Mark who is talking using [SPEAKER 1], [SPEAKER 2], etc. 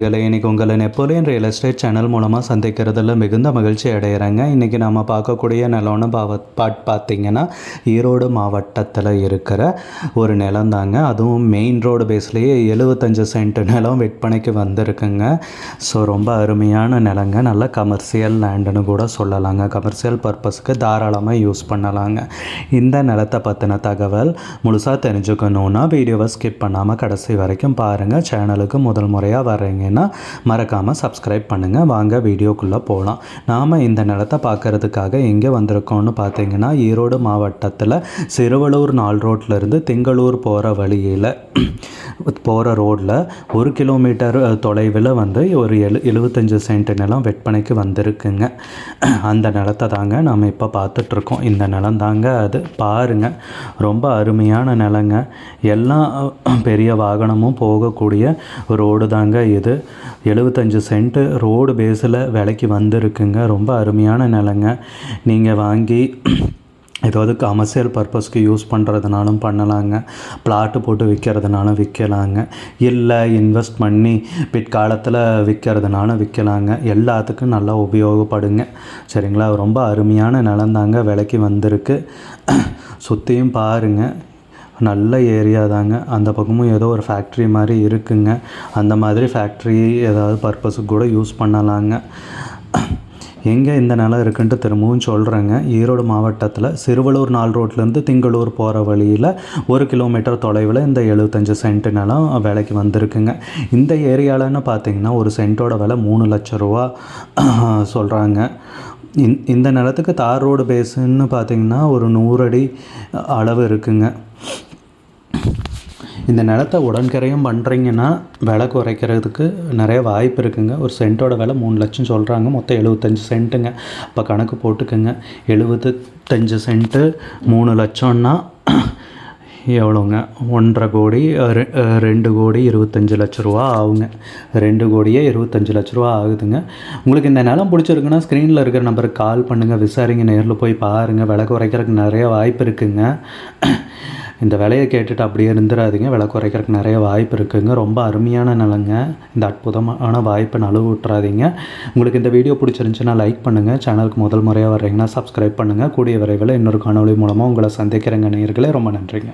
[SPEAKER 1] இதில் இன்றைக்கி உங்களை நெப்போலியன் ரியல் எஸ்டேட் சேனல் மூலமாக சந்திக்கிறதுல மிகுந்த மகிழ்ச்சி அடைகிறேங்க இன்றைக்கி நம்ம பார்க்கக்கூடிய நிலம்னு பாவ பாட் பார்த்தீங்கன்னா ஈரோடு மாவட்டத்தில் இருக்கிற ஒரு நிலம் தாங்க அதுவும் மெயின் ரோடு பேஸ்லேயே எழுபத்தஞ்சு சென்ட் நிலம் விற்பனைக்கு வந்திருக்குங்க. ஸோ ரொம்ப அருமையான நிலங்க. நல்ல கமர்ஷியல் லேண்டுன்னு கூட சொல்லலாங்க. கமர்ஷியல் பர்பஸ்க்கு தாராளமாக யூஸ் பண்ணலாங்க. இந்த நிலத்தை பற்றின தகவல் முழுசாக தெரிஞ்சுக்கணுன்னா வீடியோவை ஸ்கிப் பண்ணாமல் கடைசி வரைக்கும் பாருங்கள் சேனலுக்கு முதல் முறையாக வர்றீங்கன்னா மறக்காமல் சப்ஸ்கிரைப் பண்ணுங்கள் வாங்க வீடியோக்குள்ளே போகலாம் நாம் இந்த நிலத்தை பார்க்குறதுக்காக எங்கே வந்திருக்கோம்னு பார்த்தீங்கன்னா ஈரோடு மாவட்டத்தில் சிறுவலூர் நாள் ரோட்லேருந்து திங்களூர் போகிற வழியில் போகிற ரோட்டில் ஒரு கிலோமீட்டர் தொலைவில் வந்து ஒரு எழு எழுபத்தஞ்சு சென்ட் நிலம் விற்பனைக்கு வந்திருக்குங்க. அந்த நிலத்தை தாங்க நாம் இப்போ பார்த்துட்ருக்கோம். இந்த நிலம் தாங்க அது. பாருங்கள் ரொம்ப அருமையான நிலங்க. எல்லா பெரிய வாகனமும் போகக்கூடிய ரோடு தாங்க இது. எழுபத்தஞ்சு சென்ட்டு ரோடு பேஸில் விலைக்கு வந்திருக்குங்க. ரொம்ப அருமையான நிலங்க. நீங்கள் வாங்கி ஏதாவது கமர்ஷியல் பர்பஸ்க்கு யூஸ் பண்ணுறதுனாலும் பண்ணலாங்க. பிளாட்டு போட்டு விற்கிறதுனாலும் விற்கலாங்க இல்லை இன்வெஸ்ட் பண்ணி பிற்காலத்தில் விற்கிறதுனாலும் விற்கலாங்க எல்லாத்துக்கும் நல்லா உபயோகப்படுங்க. சரிங்களா? ரொம்ப அருமையான நிலந்தாங்க. விலைக்கு வந்திருக்கு. சுற்றியும் பாருங்கள் நல்ல ஏரியா தாங்க. அந்த பக்கமும் ஏதோ ஒரு ஃபேக்ட்ரி மாதிரி இருக்குங்க. அந்த மாதிரி ஃபேக்ட்ரி ஏதாவது பர்பஸுக்கு கூட யூஸ் பண்ணலாங்க. எங்கே இந்த நிலம் இருக்குன்ட்டு திரும்பவும் சொல்கிறேங்க ஈரோடு மாவட்டத்தில் சிறுவலூர் நாள் ரோட்லேருந்து திங்களூர் போகிற வழியில் ஒரு கிலோமீட்டர் தொலைவில் இந்த எழுபத்தஞ்சு சென்ட் நிலம் விலைக்கு வந்திருக்குங்க. இந்த ஏரியாவில்னு பார்த்தீங்கன்னா ஒரு சென்ட்டோட விலை மூணு லட்ச ரூபா சொல்கிறாங்க இந் இந்த நிலத்துக்கு தார் ரோடு பேஸுன்னு பார்த்தீங்கன்னா ஒரு நூறு அடி அளவு இருக்குங்க. இந்த நிலத்தை உடன்கரையும் பண்ணுறீங்கன்னா விலை குறைக்கிறதுக்கு நிறைய வாய்ப்பு இருக்குங்க. ஒரு சென்ட்டோட விலை மூணு லட்சம் சொல்கிறாங்க மொத்தம் எழுபத்தஞ்சு சென்ட்டுங்க. இப்போ கணக்கு போட்டுக்கோங்க. எழுபத்தஞ்சு சென்ட்டு மூணு லட்சம்னா எவ்வளோங்க? ஒன்றரை கோடி ரெ- ரெண்டு கோடி இருபத்தஞ்சு லட்ச ரூபா ஆகுங்க. ரெண்டு கோடியே இருபத்தஞ்சு லட்ச ரூபா ஆகுதுங்க. உங்களுக்கு இந்த நிலம் பிடிச்சிருக்குன்னா ஸ்க்ரீனில் இருக்கிற நம்பருக்கு கால் பண்ணுங்கள் விசாரிங்க. நேரில் போய் பாருங்கள் விலை குறைக்கிறதுக்கு நிறைய வாய்ப்பு இருக்குங்க. இந்த விலையை கேட்டுட்டு அப்படியே இருந்துடாதீங்க விலை குறைக்கிறதுக்கு நிறைய வாய்ப்பு இருக்குங்க. ரொம்ப அருமையான நிலங்க. இந்த அற்புதமான வாய்ப்பை நழுவு விட்டுறாதீங்க உங்களுக்கு இந்த வீடியோ பிடிச்சிருந்துச்சுன்னா லைக் பண்ணுங்கள் சேனலுக்கு முதல் முறையாக வர்றீங்கன்னா சப்ஸ்கிரைப் பண்ணுங்கள் கூடிய விரைவில் இன்னொரு காணொலி மூலமாக உங்களை சந்திக்கிறேங்க நேர்களே ரொம்ப நன்றிங்க.